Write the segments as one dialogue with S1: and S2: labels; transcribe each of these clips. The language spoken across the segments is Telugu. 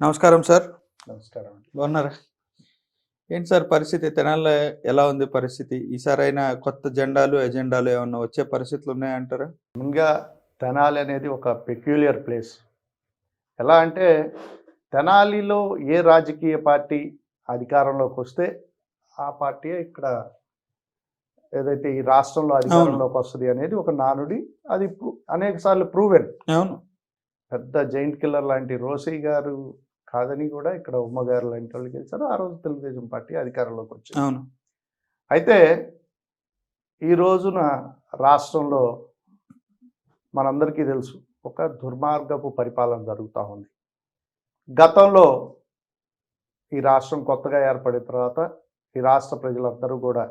S1: నమస్కారం సార్.
S2: నమస్కారం
S1: బాగున్నారా? ఏంటి సార్ పరిస్థితి? తెనాల్లో ఎలా ఉంది పరిస్థితి? ఈసారైనా కొత్త జెండాలు ఎజెండాలు ఏమన్నా వచ్చే పరిస్థితులు ఉన్నాయంటారా
S2: ముందుగా తెనాలి అనేది ఒక పెక్యులియర్ ప్లేస్ ఎలా అంటే తెనాలిలో ఏ రాజకీయ పార్టీ అధికారంలోకి వస్తే ఆ పార్టీ ఇక్కడ ఏదైతే ఈ రాష్ట్రంలో అధికారంలోకి వస్తుంది అనేది ఒక నానుడి అది అనేక సార్లు ప్రూవెన్
S1: అవును.
S2: పెద్ద జైంట్ కిల్లర్ లాంటి రోసీ గారు కాదని కూడా ఇక్కడ ఉమ్మ గారు లాంటి వాళ్ళు గెలిచారు. ఆ రోజు తెలుగుదేశం పార్టీ అధికారంలోకి వచ్చింది.
S1: అవును.
S2: అయితే ఈ రోజున రాష్ట్రంలో మనందరికీ తెలుసు ఒక దుర్మార్గపు పరిపాలన జరుగుతూ ఉంది. గతంలో ఈ రాష్ట్రం కొత్తగా ఏర్పడిన తర్వాత ఈ రాష్ట్ర ప్రజలందరూ కూడా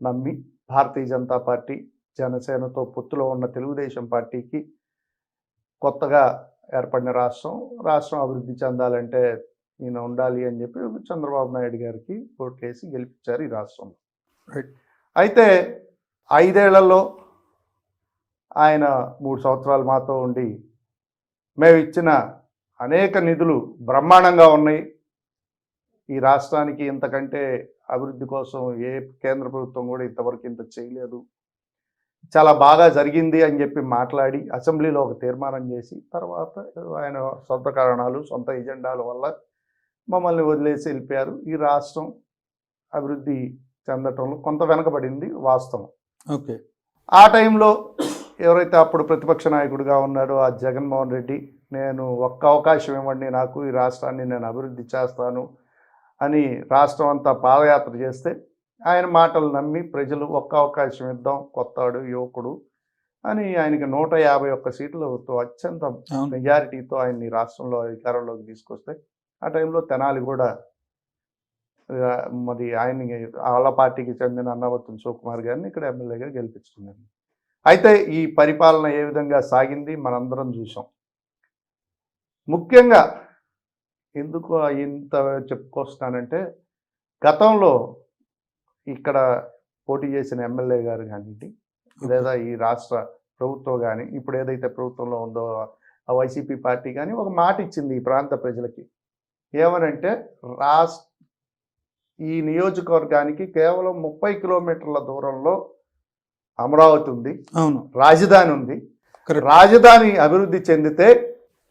S2: నమ్మి భారతీయ జనతా పార్టీ జనసేనతో పొత్తులో ఉన్న తెలుగుదేశం పార్టీకి కొత్తగా ఏర్పడిన రాష్ట్రం. రాష్ట్రం అభివృద్ధి చెందాలంటే ఈయన ఉండాలి అని చెప్పి చంద్రబాబు నాయుడు గారికి ఓట్లేసి గెలిపించారు ఈ రాష్ట్రంలో.
S1: Right.
S2: అయితే ఐదేళ్ళలో ఆయన మూడు సంవత్సరాలు మాతో ఉండి మేము ఇచ్చిన అనేక నిధులు బ్రహ్మాండంగా ఉన్నాయి. ఈ రాష్ట్రానికి ఇంతకంటే అభివృద్ధి కోసం ఏ కేంద్ర ప్రభుత్వం కూడా ఇంతవరకు ఇంత చేయలేదు. చాలా బాగా జరిగింది అని చెప్పి మాట్లాడి అసెంబ్లీలో ఒక తీర్మానం చేసి తర్వాత ఆయన సొంత కారణాలు సొంత ఎజెండాల వల్ల మమ్మల్ని వదిలేసి వెళ్ళిపోయారు. ఈ రాష్ట్రం అభివృద్ధి చెందటంలో కొంత వెనకబడింది వాస్తవం.
S1: ఓకే.
S2: ఆ టైంలో ఎవరైతే అప్పుడు ప్రతిపక్ష నాయకుడిగా ఉన్నాడో ఆ జగన్మోహన్ రెడ్డి నేను ఒక్క అవకాశం ఇవ్వండి నాకు ఈ రాష్ట్రాన్ని నేను అభివృద్ధి చేస్తాను అని రాష్ట్రం అంతా పాదయాత్ర చేస్తే ఆయన మాటలు నమ్మి ప్రజలు ఒక్క అవకాశం ఇద్దాం కొత్తాడు యువకుడు అని ఆయనకి నూట యాభై ఒక్క సీట్లతో అత్యంత మెజారిటీతో ఆయన్ని రాష్ట్రంలో అధికారంలోకి తీసుకొస్తే ఆ టైంలో తెనాలి కూడా మరి ఆయన్ని వాళ్ళ పార్టీకి చెందిన అన్నవత్తుని శివకుమార్ గారిని ఇక్కడ ఎమ్మెల్యేగా గెలిపించుకున్నారు. అయితే ఈ పరిపాలన ఏ విధంగా సాగింది మనందరం చూసాం ముఖ్యంగా ఎందుకు ఇంత చెప్పుకొస్తానంటే గతంలో ఇక్కడ పోటీ చేసిన ఎమ్మెల్యే గారు కానివ్వండి లేదా ఈ రాష్ట్ర ప్రభుత్వం కానీ ఇప్పుడు ఏదైతే ప్రభుత్వంలో ఉందో ఆ వైసీపీ పార్టీ కానీ ఒక మాట ఇచ్చింది ఈ ప్రాంత ప్రజలకి. ఏమనంటే రాష్ట్ర ఈ నియోజకవర్గానికి కేవలం ముప్పై కిలోమీటర్ల దూరంలో అమరావతి ఉంది
S1: అవును.
S2: రాజధాని ఉంది. రాజధాని అభివృద్ధి చెందితే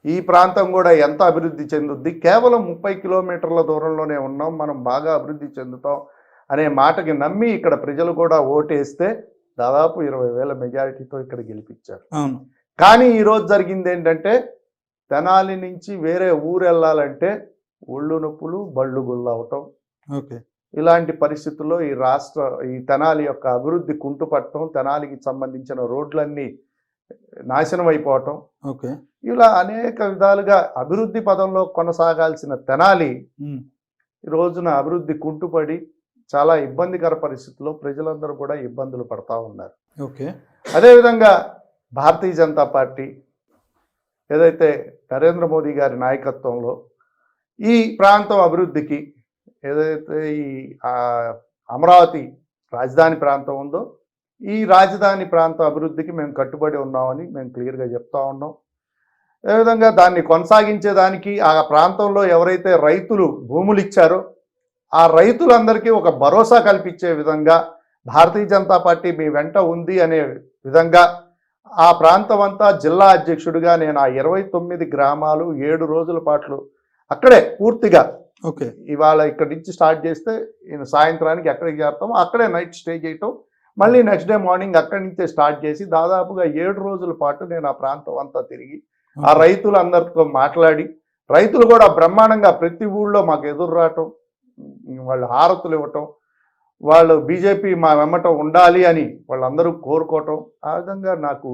S2: ఈ ప్రాంతం కూడా ఎంత అభివృద్ధి చెందుద్ది? కేవలం ముప్పై కిలోమీటర్ల దూరంలోనే ఉన్నాం మనం బాగా అభివృద్ధి చెందుతాం అనే మాటకి నమ్మి ఇక్కడ ప్రజలు కూడా ఓటేస్తే దాదాపు ఇరవై వేల మెజారిటీతో ఇక్కడ గెలిపించారు. కానీ ఈరోజు జరిగింది ఏంటంటే తెనాలి నుంచి వేరే ఊరు వెళ్ళాలంటే ఒళ్ళు నొప్పులు బళ్ళు గుళ్ళు అవటం.
S1: ఓకే.
S2: ఇలాంటి పరిస్థితుల్లో ఈ రాష్ట్ర ఈ తెనాలి యొక్క అభివృద్ధి కుంటుపట్టడం తెనాలికి సంబంధించిన రోడ్లన్నీ నాశనం అయిపోవటం.
S1: ఓకే.
S2: ఇలా అనేక విధాలుగా అభివృద్ధి పదంలో కొనసాగాల్సిన తెనాలి రోజున అభివృద్ధి కుంటుపడి చాలా ఇబ్బందికర పరిస్థితుల్లో ప్రజలందరూ కూడా ఇబ్బందులు పడతా ఉన్నారు.
S1: ఓకే.
S2: అదేవిధంగా భారతీయ జనతా పార్టీ ఏదైతే నరేంద్ర మోదీ గారి నాయకత్వంలో ఈ ప్రాంతం అభివృద్ధికి ఏదైతే ఈ అమరావతి రాజధాని ప్రాంతం ఉందో ఈ రాజధాని ప్రాంత అభివృద్ధికి మేము కట్టుబడి ఉన్నామని మేము క్లియర్గా చెప్తా ఉన్నాం. అదేవిధంగా దాన్ని కొనసాగించేదానికి ఆ ప్రాంతంలో ఎవరైతే రైతులు భూములు ఇచ్చారో ఆ రైతులందరికీ ఒక భరోసా కల్పించే విధంగా భారతీయ జనతా పార్టీ మీ వెంట ఉంది అనే విధంగా ఆ ప్రాంతం అంతా జిల్లా అధ్యక్షుడిగా నేను ఆ ఇరవై తొమ్మిది గ్రామాలు ఏడు రోజుల పాటు అక్కడే పూర్తిగా
S1: ఓకే.
S2: ఇవాళ ఇక్కడి నుంచి స్టార్ట్ చేస్తే సాయంత్రానికి ఎక్కడికి చేస్తామో అక్కడే నైట్ స్టే చేయటం. మళ్ళీ నెక్స్ట్ డే మార్నింగ్ అక్కడి నుంచే స్టార్ట్ చేసి దాదాపుగా ఏడు రోజుల పాటు నేను ఆ ప్రాంతం అంతా తిరిగి ఆ రైతులందరితో మాట్లాడి రైతులు కూడా బ్రహ్మాండంగా ప్రతి ఊళ్ళో మాకు ఎదురు రావటం వాళ్ళు హారతులు ఇవ్వటం వాళ్ళు బీజేపీ మా వెమ్మటం ఉండాలి అని వాళ్ళందరూ కోరుకోవటం ఆ విధంగా నాకు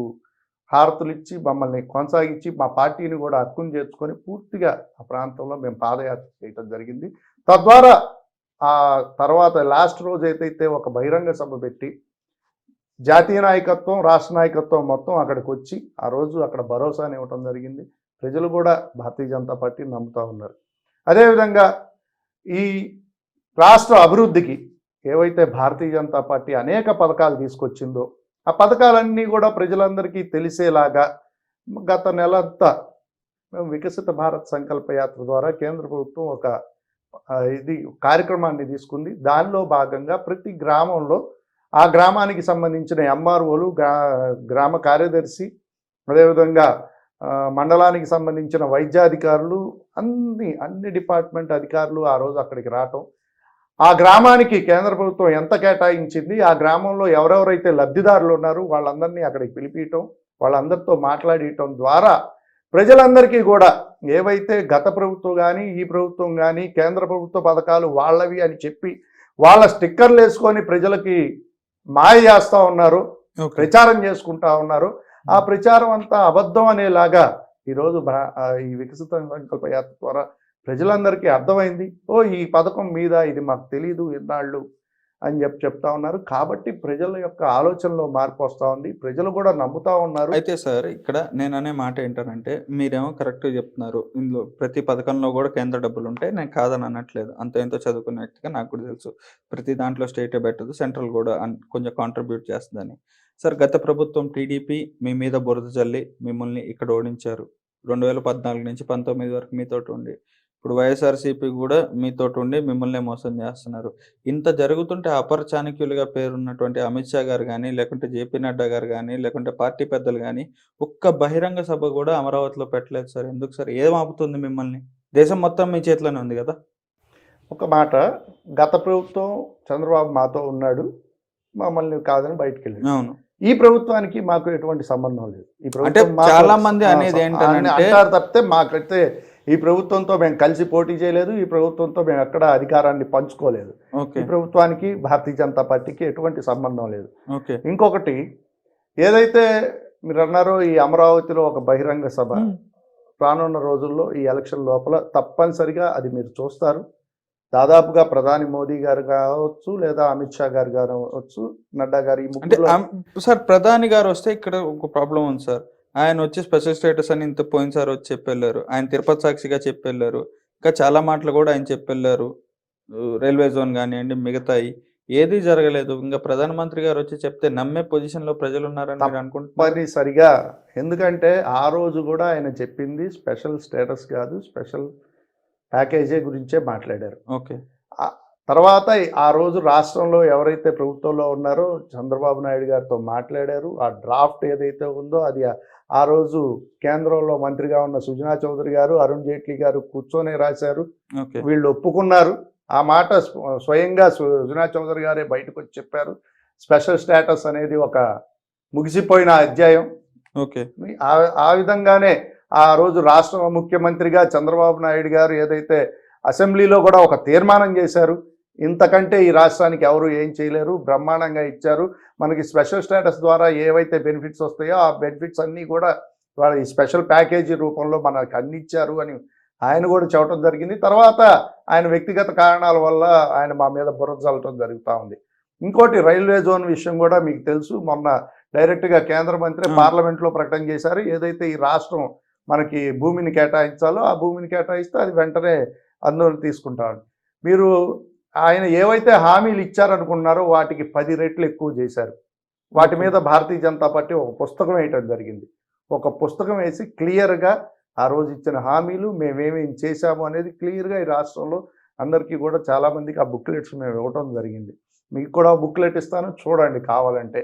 S2: హారతులు ఇచ్చి మమ్మల్ని కొనసాగించి మా పార్టీని కూడా హక్కును చేర్చుకొని పూర్తిగా ఆ ప్రాంతంలో మేము పాదయాత్ర చేయటం జరిగింది. తద్వారా ఆ తర్వాత లాస్ట్ రోజు ఏదైతే ఒక బహిరంగ సభ పెట్టి జాతీయ నాయకత్వం రాష్ట్ర నాయకత్వం మొత్తం అక్కడికి వచ్చి ఆ రోజు అక్కడ భరోసాని ఇవ్వటం జరిగింది. ప్రజలు కూడా భారతీయ జనతా పార్టీ నమ్ముతా ఉన్నారు. అదేవిధంగా ఈ రాష్ట్ర అభివృద్ధికి ఏవైతే భారతీయ జనతా పార్టీ అనేక పథకాలు తీసుకొచ్చిందో ఆ పథకాలన్నీ కూడా ప్రజలందరికీ తెలిసేలాగా గత నెలంతా మేము వికసిత భారత్ సంకల్ప యాత్ర ద్వారా కేంద్ర ప్రభుత్వం ఒక ఇది కార్యక్రమాన్ని తీసుకుంది. దానిలో భాగంగా ప్రతి గ్రామంలో ఆ గ్రామానికి సంబంధించిన ఎంఆర్ఓలు గ్రా గ్రామ కార్యదర్శి అదేవిధంగా మండలానికి సంబంధించిన వైద్యాధికారులు అన్ని అన్ని డిపార్ట్మెంట్ అధికారులు ఆ రోజు అక్కడికి రావటం. ఆ గ్రామానికి కేంద్ర ప్రభుత్వం ఎంత కేటాయించింది ఆ గ్రామంలో ఎవరెవరైతే లబ్ధిదారులు ఉన్నారో వాళ్ళందరినీ అక్కడికి పిలిపించటం వాళ్ళందరితో మాట్లాడటం ద్వారా ప్రజలందరికీ కూడా ఏవైతే గత ప్రభుత్వం కానీ ఈ ప్రభుత్వం కానీ కేంద్ర ప్రభుత్వ పథకాలు వాళ్ళవి అని చెప్పి వాళ్ళ స్టిక్కర్లు వేసుకొని ప్రజలకి మాయ చేస్తూ ఉన్నారు ప్రచారం చేసుకుంటా ఉన్నారు. ఆ ప్రచారం అంతా అబద్ధం అనేలాగా ఈరోజు ఆ ఈ వికసిత సంకల్ప యాత్ర ద్వారా ప్రజలందరికీ అర్థమైంది. ఓ ఈ పథకం మీద ఇది మాకు తెలియదు ఇన్నాళ్ళు. అని చెప్పి చెప్తా ఉన్నారు. కాబట్టి ప్రజల యొక్క ఆలోచనలో మార్పు వస్తూ ఉంది. ప్రజలు కూడా నమ్ముతా ఉన్నారు.
S1: అయితే సార్ ఇక్కడ నేను అనే మాట ఏంటంటే మీరేమో కరెక్ట్గా చెప్తున్నారు. ఇందులో ప్రతి పథకంలో కూడా కేంద్ర డబ్బులు ఉంటాయి నేను కాదని అనట్లేదు. అంత ఎంతో చదువుకున్న వ్యక్తిగా నాకు కూడా తెలుసు. ప్రతి దాంట్లో స్టేటే పెట్టదు. సెంట్రల్ కూడా కొంచెం కాంట్రిబ్యూట్ చేస్తుందని. సార్ గత ప్రభుత్వం టీడీపీ మీ మీద బురద జల్లి మిమ్మల్ని ఇక్కడ ఓడించారు. రెండు వేల పద్నాలుగు నుంచి పంతొమ్మిది వరకు మీతోటి ఉండి. ఇప్పుడు వైఎస్ఆర్సీపీ కూడా మీతోటి ఉండి మిమ్మల్ని మోసం చేస్తున్నారు. ఇంత జరుగుతుంటే అపర చాణక్యులుగా పేరున్నటువంటి అమిత్ షా గారు కానీ లేకుంటే జేపీ నడ్డా గారు కానీ లేకుంటే పార్టీ పెద్దలు కానీ ఒక్క బహిరంగ సభ కూడా అమరావతిలో పెట్టలేదు సార్. ఎందుకు సార్? ఏం ఆపుతుంది మిమ్మల్ని? దేశం మొత్తం మీ చేతిలోనే ఉంది కదా?
S2: ఒక మాట గత ప్రభుత్వం చంద్రబాబు మాతో ఉన్నాడు మమ్మల్ని కాదని బయటికి వెళ్ళాడు
S1: అవును.
S2: ఈ ప్రభుత్వానికి మాకు ఎటువంటి సంబంధం లేదు. ఈ
S1: అంటే
S2: మాతో-
S1: చాలా మంది అనేది
S2: అంటారు తప్పితే మాకైతే ఈ ప్రభుత్వంతో మేము కలిసి పోటీ చేయలేదు ఈ ప్రభుత్వంతో మేము ఎక్కడ అధికారాన్ని పంచుకోలేదు. ఈ ప్రభుత్వానికి భారతీయ జనతా పార్టీకి ఎటువంటి సంబంధం లేదు. ఇంకొకటి ఏదైతే మీరు అన్నారో ఈ అమరావతిలో ఒక బహిరంగ సభ రానున్న రోజుల్లో ఈ ఎలక్షన్ లోపల తప్పనిసరిగా అది మీరు చూస్తారు. దాదాపుగా ప్రధాని మోదీ గారు కావచ్చు లేదా అమిత్ షా గారు కావచ్చు నడ్డా గారు
S1: సార్ ప్రధాని గారు వస్తే ఇక్కడ ఒక ప్రాబ్లం ఉంది సార్. ఆయన వచ్చి స్పెషల్ స్టేటస్ అని ఇంత పోయినసారి వచ్చి చెప్పెళ్ళారు. ఆయన తిరుపతి సాక్షిగా చెప్పెళ్ళారు. ఇంకా చాలా మాటలు కూడా ఆయన చెప్పెళ్ళారు. రైల్వే జోన్ కానివ్వండి మిగతాయి. ఏది జరగలేదు. ఇంకా ప్రధానమంత్రి గారు వచ్చి చెప్తే నమ్మే పొజిషన్లో ప్రజలు ఉన్నారని మీరు అనుకుంటున్నారు?
S2: తప్పనిసరిగా. ఎందుకంటే ఆ రోజు కూడా ఆయన చెప్పింది స్పెషల్ స్టేటస్ కాదు స్పెషల్ ప్యాకేజీ గురించే మాట్లాడారు.
S1: ఓకే.
S2: తర్వాత ఆ రోజు రాష్ట్రంలో ఎవరైతే ప్రభుత్వంలో ఉన్నారో చంద్రబాబు నాయుడు గారితో మాట్లాడారు. ఆ డ్రాఫ్ట్ ఏదైతే ఉందో అది ఆ- రోజు కేంద్రంలో మంత్రిగా ఉన్న సుజనా చౌదరి గారు అరుణ్ జైట్లీ గారు కూర్చొని రాశారు. వీళ్ళు ఒప్పుకున్నారు. ఆ మాట స్వ- స్వయంగా సుజనా చౌదరి గారే బయటకు వచ్చి చెప్పారు. స్పెషల్ స్టేటస్ అనేది ఒక ముగిసిపోయిన అధ్యాయం.
S1: ఓకే.
S2: ఆ విధంగానే ఆ రోజు రాష్ట్ర ముఖ్యమంత్రిగా చంద్రబాబు నాయుడు గారు ఏదైతే అసెంబ్లీలో కూడా ఒక తీర్మానం చేశారు ఇంతకంటే ఈ రాష్ట్రానికి ఎవరు ఏం చేయలేరు? బ్రహ్మాండంగా ఇచ్చారు. మనకి స్పెషల్ స్టేటస్ ద్వారా ఏవైతే బెనిఫిట్స్ వస్తాయో ఆ బెనిఫిట్స్ అన్నీ కూడా వాళ్ళ ఈ స్పెషల్ ప్యాకేజీ రూపంలో మనకు అన్ని ఇచ్చారు అని ఆయన కూడా చెప్పడం జరిగింది. తర్వాత ఆయన వ్యక్తిగత కారణాల వల్ల ఆయన మా మీద బుర్ర చల్లటం జరుగుతూ ఉంది. ఇంకోటి రైల్వే జోన్ విషయం కూడా మీకు తెలుసు. మొన్న డైరెక్ట్గా కేంద్ర మంత్రి. పార్లమెంట్లో ప్రకటన చేశారు. ఏదైతే ఈ రాష్ట్రం మనకి భూమిని కేటాయించాలో ఆ భూమిని కేటాయిస్తే అది వెంటనే అందులో తీసుకుంటాడు మీరు ఆయన ఏవైతే హామీలు ఇచ్చారనుకున్నారో వాటికి పది రెట్లు ఎక్కువ చేశారు. వాటి మీద భారతీయ జనతా పార్టీ ఒక పుస్తకం వేయటం జరిగింది. ఒక పుస్తకం వేసి క్లియర్గా ఆ రోజు ఇచ్చిన హామీలు మేమేమేం చేశాము అనేది క్లియర్గా ఈ రాష్ట్రంలో అందరికీ కూడా చాలామందికి ఆ బుక్లెట్స్ మేము ఇవ్వటం జరిగింది. మీకు కూడా బుక్లెట్ ఇస్తాను. చూడండి కావాలంటే.